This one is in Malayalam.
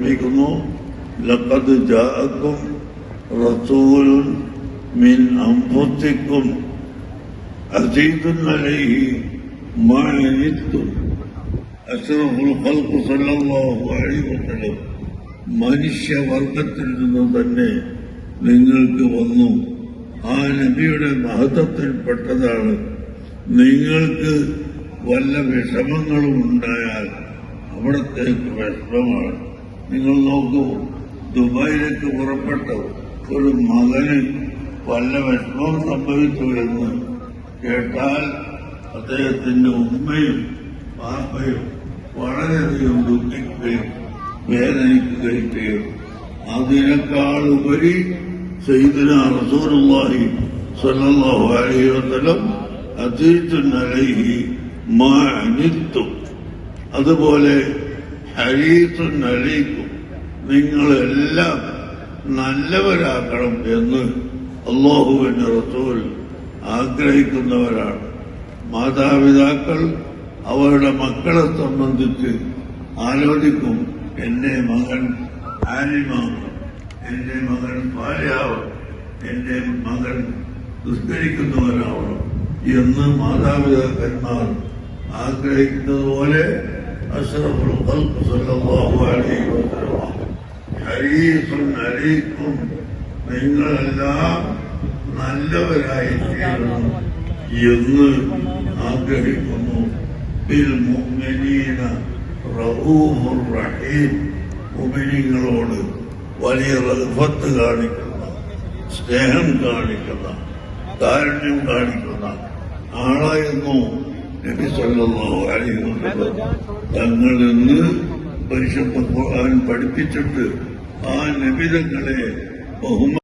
അറിയിക്കുന്നു ലഖദ് ജാഅക്കും റസൂലുൻ മിൻ അൻഫുസിക്കും അസീദുൻ അലൈഹി മാ അനിത്തും അഷ്റഫുൽ ഖൽഖ് സല്ലല്ലാഹു അലൈഹി വസല്ലം മനുഷ്യവർഗത്തിൽ നിന്ന് തന്നെ നിങ്ങൾക്ക് വന്നു. ആ നബിയുടെ മഹത്വത്തിൽപ്പെട്ടതാണ് നിങ്ങൾക്ക് വല്ല വിഷമങ്ങളും ഉണ്ടായാൽ അവിടത്തേക്ക് വിഷമമാണ്. നിങ്ങൾ നോക്കൂ ദുബായിലേക്ക് പുറപ്പെട്ട ഒരു മകന് വല്ല വിഷമം സംഭവിച്ചു എന്ന് കേട്ടാൽ അദ്ദേഹത്തിന്റെ ഉമ്മയും പാപ്പയും വളരെയധികം ദുഃഖിക്കുകയും വേദനിക്കുകയും ചെയ്യും അതിനേക്കാൾ ഉപരി സയ്യിദിന റസൂലുള്ളാഹി സ്വല്ലല്ലാഹു അലൈഹി വസല്ലം അതീതുൻ അലൈഹി മാ അതുപോലെ ഹരീസുൻ അലൈക്കും നിങ്ങളെല്ലാം നല്ലവരാക്കണം എന്ന് അള്ളാഹുവിന്റെ റസൂൽ ആഗ്രഹിക്കുന്നവരാണ്. മാതാപിതാക്കൾ അവരുടെ മക്കളെ സംബന്ധിച്ച് ആലോചിക്കും എന്റെ മകൻ ആലിമാവും എന്റെ മകൻ പാലയാവും എന്റെ മകൻ നിസ്കരിക്കുന്നവരാവണം എന്ന് മാതാപിതാക്കന്മാർ ആഗ്രഹിക്കുന്നത് പോലെ അഷ്റഫുൽ صلى الله അലൈഹി വസല്ലം ഹരീസുൻ عليكم. നിങ്ങളെല്ലാം നല്ലവരായി തീരണം എന്ന് ആഗ്രഹിക്കുന്നു. ബിൽ മുഅ്മിനീന റഊഫുർ റഹീം. മുഅ്മിനീങ്ങളോട് വലിയ റഹ്മത്ത് കാണിക്കുന്ന സ്നേഹം കാണിക്കുന്ന കാരുണ്യം കാണിക്കുന്ന ആളായിരുന്നു നബി സല്ലല്ലാഹു അലൈഹി വസല്ലം തങ്ങൾ ഇന്ന് പരിശുദ്ധ ഖുർആൻ പഠിപ്പിച്ചിട്ട് ആ നബിതങ്ങളെ ബഹുമാ